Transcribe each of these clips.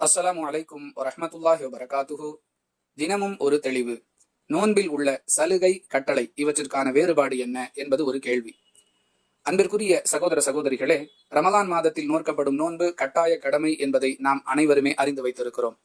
அஸ்ஸலாமு வலைக்கும் வரமத்துல்லாஹி வரகாத்துஹு தினமும் ஒரு தெளிவு. நோன்பில் உள்ள சலுகை கட்டளை இவற்றிற்கான வேறுபாடு என்ன என்பது ஒரு கேள்வி. அன்பிற்குரிய சகோதர சகோதரிகளே ரமலான் மாதத்தில் நோற்கப்படும் நோன்பு கட்டாய கடமை என்பதை நாம் அனைவருமே அறிந்து வைத்திருக்கிறோம்.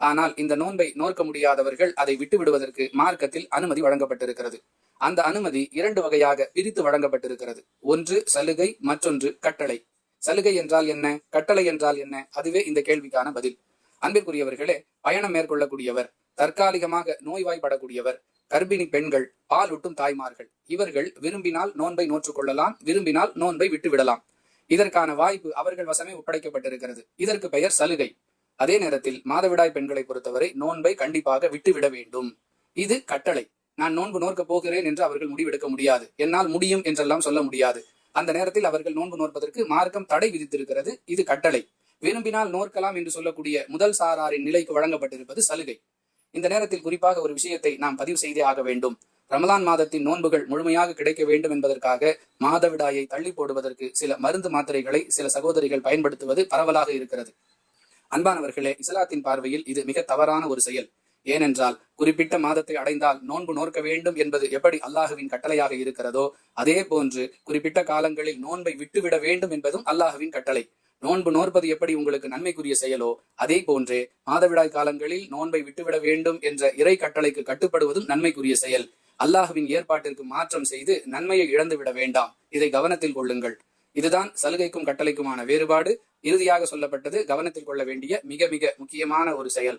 ஆனால் இந்த நோன்பை நோக்க முடியாதவர்கள் அதை விட்டு விடுவதற்கு மார்க்கத்தில் அனுமதி வழங்கப்பட்டிருக்கிறது. அந்த அனுமதி இரண்டு வகையாக பிரித்து வழங்கப்பட்டிருக்கிறது. ஒன்று சலுகை மற்றொன்று கட்டளை. சலுகை என்றால் என்ன? கட்டளை என்றால் என்ன? அதுவே இந்த கேள்விக்கான பதில். அன்பிற்குரியவர்களே பயணம் மேற்கொள்ளக்கூடியவர் தற்காலிகமாக நோய்வாய்ப்படக்கூடியவர் கர்ப்பிணி பெண்கள் பால் ஊட்டும் தாய்மார்கள் இவர்கள் விரும்பினால் நோன்பை நோற்றுக் கொள்ளலாம் விரும்பினால் நோன்பை விட்டு விடலாம் இதற்கான வாய்ப்பு அவர்கள் வசமே ஒப்படைக்கப்பட்டிருக்கிறது. இதற்கு பெயர் சலுகை. அதே நேரத்தில் மாதவிடாய் பெண்களை பொறுத்தவரை நோன்பை கண்டிப்பாக விட்டுவிட வேண்டும். இது கட்டளை. நான் நோன்பு நோக்க போகிறேன் என்று அவர்கள் முடிவெடுக்க முடியாது. என்னால் முடியும் என்றெல்லாம் சொல்ல முடியாது. அந்த நேரத்தில் அவர்கள் நோன்பு நோற்பதற்கு மார்க்கம் தடை விதித்திருக்கிறது. இது கட்டளை. விரும்பினால் நோர்க்கலாம் என்று சொல்லக்கூடிய முதல் சாராரின் நிலைக்கு வழங்கப்பட்டிருப்பது சலுகை. இந்த நேரத்தில் குறிப்பாக ஒரு விஷயத்தை நாம் பதிவு செய்தே ஆக வேண்டும். ரமலான் மாதத்தின் நோன்புகள் முழுமையாக கிடைக்க வேண்டும் என்பதற்காக மாதவிடாயை தள்ளி போடுவதற்கு சில மருந்து மாத்திரைகளை சில சகோதரிகள் பயன்படுத்துவது பரவலாக இருக்கிறது. அன்பானவர்களே இஸ்லாத்தின் பார்வையில் இது மிக தவறான ஒரு செயல். ஏனென்றால் குறிப்பிட்ட மாதத்தை அடைந்தால் நோன்பு நோக்க வேண்டும் என்பது எப்படி அல்லாஹுவின் கட்டளையாக இருக்கிறதோ அதே போன்று குறிப்பிட்ட காலங்களில் நோன்பை விட்டுவிட வேண்டும் என்பதும் அல்லாஹுவின் கட்டளை. நோன்பு நோற்பது எப்படி உங்களுக்கு நன்மைக்குரிய செயலோ அதே போன்றே மாதவிடாய் காலங்களில் நோன்பை விட்டுவிட வேண்டும் என்ற இறை கட்டளைக்கு கட்டுப்படுவதும் நன்மைக்குரிய செயல். அல்லாஹுவின் ஏற்பாட்டிற்கு மாற்றம் செய்து நன்மையை இழந்து விட வேண்டாம். இதை கவனத்தில் கொள்ளுங்கள். இதுதான் சலுகைக்கும் கட்டளைக்குமான வேறுபாடு. இறுதியாக சொல்லப்பட்டது கவனத்தில் கொள்ள வேண்டிய மிக மிக முக்கியமான ஒரு செயல்.